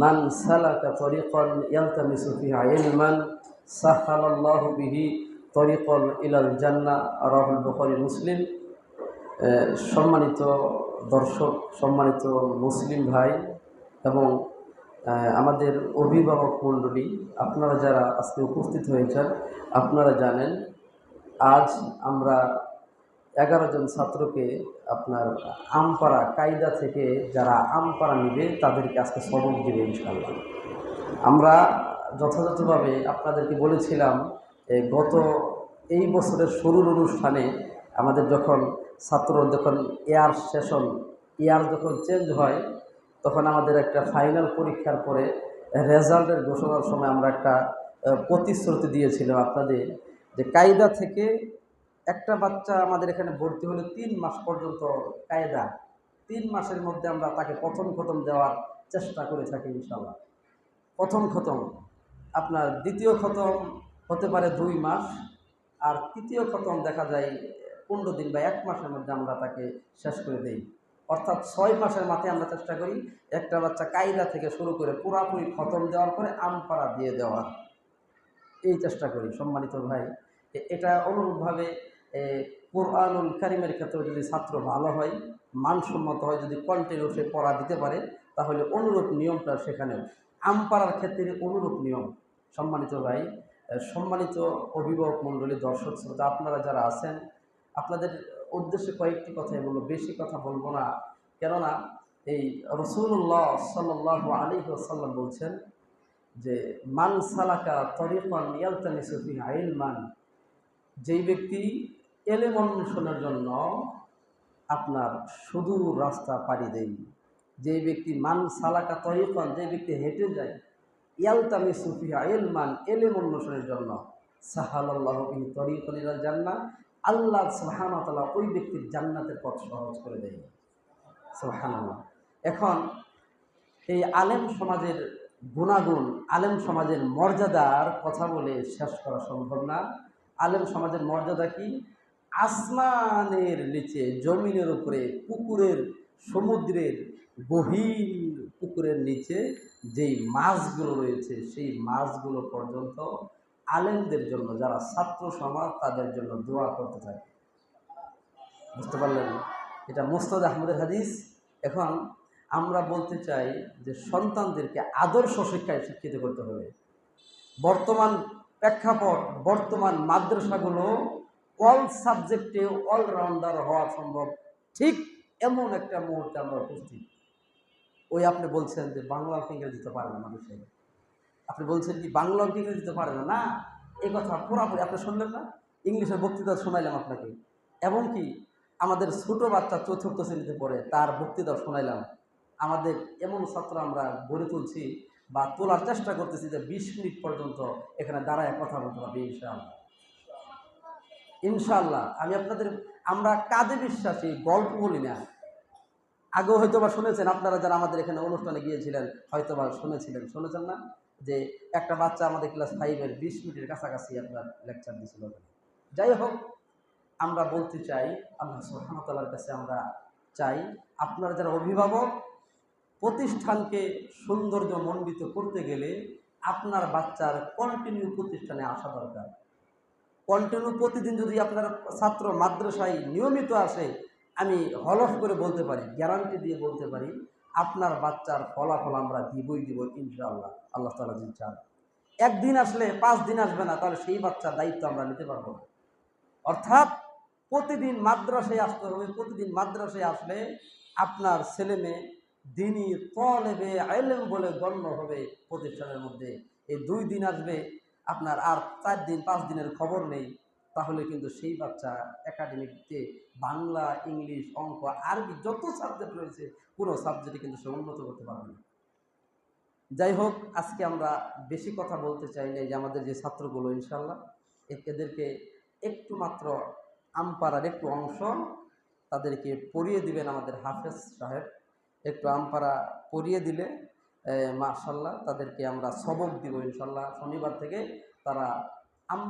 মান সালাকা তরিকন ইয়ালতামিসু ফিহা ইলমান সাহালাল্লাহু বিহি তরিকন ইলাল জান্নাহ, রাহুল বুখারী, মুসলিম। সম্মানিত দর্শক, সম্মানিত মুসলিম ভাই এবং আমাদের অভিভাবক মণ্ডলী, আপনারা যারা আজকে উপস্থিত হয়েছেন, আপনারা জানেন, আজ আমরা এগারো জন ছাত্রকে আপনার আমপাড়া কায়দা থেকে যারা আমপাড়া নিবে, তাদেরকে আজকে সবক দেবে ইনশাল্লাহ আমরা যথাযথভাবে আপনাদেরকে বলেছিলাম গত এই বছরের শুরুর অনুষ্ঠানে আমাদের যখন ছাত্র যখন এয়ার সেশন এয়ার যখন চেঞ্জ হয়, তখন আমাদের একটা ফাইনাল পরীক্ষার পরে রেজাল্টের ঘোষণার সময় আমরা একটা প্রতিশ্রুতি দিয়েছিলাম আপনাদের যে কায়দা থেকে একটা বাচ্চা আমাদের এখানে ভর্তি হলে তিন মাস পর্যন্ত কায়দা। তিন মাসের মধ্যে আমরা তাকে প্রথম খতম দেওয়ার চেষ্টা করে থাকি ইনশাল্লাহ প্রথম খতম। আপনার দ্বিতীয় খতম হতে পারে দুই মাস। আর তৃতীয় খতম দেখা যায় পনেরো দিন বা এক মাসের মধ্যে আমরা তাকে শেষ করে দেই। অর্থাৎ ছয় মাসের মাথায় আমরা চেষ্টা করি একটা বাচ্চা কায়দা থেকে শুরু করে পুরাপুরি খতম দেওয়ার পরে আমপাড়া দিয়ে দেওয়ার। এই চেষ্টা করি সম্মানিত ভাই। এটা অনুরূপভাবে কোরআনুল কারিমের ক্ষেত্রে যদি ছাত্র ভালো হয়, মানসম্মত হয়, যদি কন্টিনিউসে পড়া দিতে পারে, তাহলে অনুরূপ নিয়মটা সেখানেও আমপাড়ার ক্ষেত্রে অনুরূপ নিয়ম। সম্মানিত ভাই সম্মানিত অভিভাবক মণ্ডলী, দর্শক শ্রোতা, আপনারা যারা আছেন, আপনাদের উদ্দেশ্যে কয়েকটি কথাই বলব। বেশি কথা বলব না। কেননা, এই রসুল্লাহ সাল্লাহ আলী সাল্লাম বলছেন যে, মান সালাকা তরিফান ইয়ালতামিসু ফিহা ইলমান যেই ব্যক্তি এলেম অন্বেষণের জন্য আপনার সুদূর রাস্তা পাড়ি দেয় যেই ব্যক্তি মান সালাকা তরিফান যে ব্যক্তি হেঁটে যায় ইয়ালতামিসু ফিহা ইলমান এলেম অন্বেষণের জন্য সাহালাল্লাহ বিহি তরিফান ইলাল আল্লাহ ওয়া ওই ব্যক্তির জান্নাতের পথ সহজ করে দেয়। সুবহানাল্লাহ। এখন এই আলেম সমাজের গুণাগুণ, আলেম সমাজের মর্যাদার কথা বলে শেষ করা সম্ভব না। আলেম সমাজের মর্যাদা কি? আসমানের নিচে, জমিনের উপরে, পুকুরের সমুদ্রের গভীর পুকুরের নিচে যেই মাছগুলো রয়েছে, সেই মাছগুলো পর্যন্ত আলেমদের জন্য, যারা ছাত্র সমাজ, তাদের জন্য দোয়া করতে থাকে। বুঝতে পারলেন? এটা মোস্তাদ আহমদের হাদিস। এখন আমরা বলতে চাই যে সন্তানদেরকে আদর্শ শিক্ষায় শিক্ষিত করতে হবে। বর্তমান প্রেক্ষাপট, বর্তমান মাদ্রাসাগুলো অল সাবজেক্টে অলরাউন্ডার হওয়া সম্ভব। ঠিক এমন একটা মুহূর্তে আমরা উপস্থিত। ওই আপনি বলছেন যে বাংলা অঙ্ক দিতে পারে না মানুষের আপনি বলছেন কি বাংলা অঙ্ক দিতে পারে না? না এই কথা পুরাপুরি আপনি শুনলেন না? ইংলিশের বক্তৃতা শোনাইলাম আপনাকে। এমনকি আমাদের ছোট বাচ্চা চতুর্থ শ্রেণীতে পড়ে, তার বক্তৃতা শোনাইলাম। আমাদের এমন ছাত্র আমরা গড়ে তুলছি বা তোলার চেষ্টা করতেছি যে বিশ মিনিট পর্যন্ত এখানে দাঁড়ায় কথা বলতে পারবে ইনশাআল্লাহ। ইনশাআল্লাহ, আমি আপনাদের, আমরা কাজে বিশ্বাসী, গল্প বলি না। আগেও হয়তো বা শুনেছেন আপনারা যারা আমাদের এখানে অনুষ্ঠানে গিয়েছিলেন হয়তো বা শুনেছিলেন। শুনেছেন না? যে একটা বাচ্চা আমাদের ক্লাস ফাইভের বিশ মিনিটের কাছাকাছি আপনার লেকচার দিয়েছিল যাই হোক, আমরা বলতে চাই, আল্লাহ সুহামতাল্লার কাছে আমরা চাই, আপনারা যারা অভিভাবক, প্রতিষ্ঠানকে সৌন্দর্য মণ্ডিত করতে গেলে আপনার বাচ্চার কন্টিনিউ প্রতিষ্ঠানে আসা দরকার। কন্টিনিউ প্রতিদিন যদি আপনার ছাত্র মাদ্রাসায় নিয়মিত আসে, আমি হলফ করে বলতে পারি গ্যারান্টি দিয়ে বলতে পারি, আপনার বাচ্চার ফলাফল আমরা দিবই দিব ইনশাআল্লাহ। আল্লাহ তালা যদি চান। একদিন আসলে পাঁচ দিন আসবে না, তাহলে সেই বাচ্চার দায়িত্ব আমরা নিতে পারব না। অর্থাৎ প্রতিদিন মাদ্রাসায় আসতে হবে, প্রতিদিন মাদ্রাসায় আসলে আপনার ছেলে মেয়ে দিনই তলেবে আইলেম বলে গণ্য হবে প্রতিষ্ঠানের মধ্যে। এই দুই দিন আসবে আপনার আর চার দিন, পাঁচ দিনের খবর নেই, তাহলে কিন্তু সেই বাচ্চা একাডেমিকতে বাংলা, ইংলিশ, অঙ্ক, আরবি যত সাবজেক্ট রয়েছে, পুরো সাবজেক্টে কিন্তু সে উন্নত করতে পারবে না। যাই হোক, আজকে আমরা বেশি কথা বলতে চাই না যে আমাদের যে ছাত্রগুলো ইনশাল্লাহ এদেরকে একটু মাত্র আমপাড়ার একটু অংশ তাদেরকে পড়িয়ে দিবেন আমাদের হাফেজ সাহেব। একটু আমপাড়া পড়িয়ে দিলে মাশাল্লাহ তাদেরকে আমরা সবক দিব ইনশাল্লাহ। শনিবার থেকে তারা আম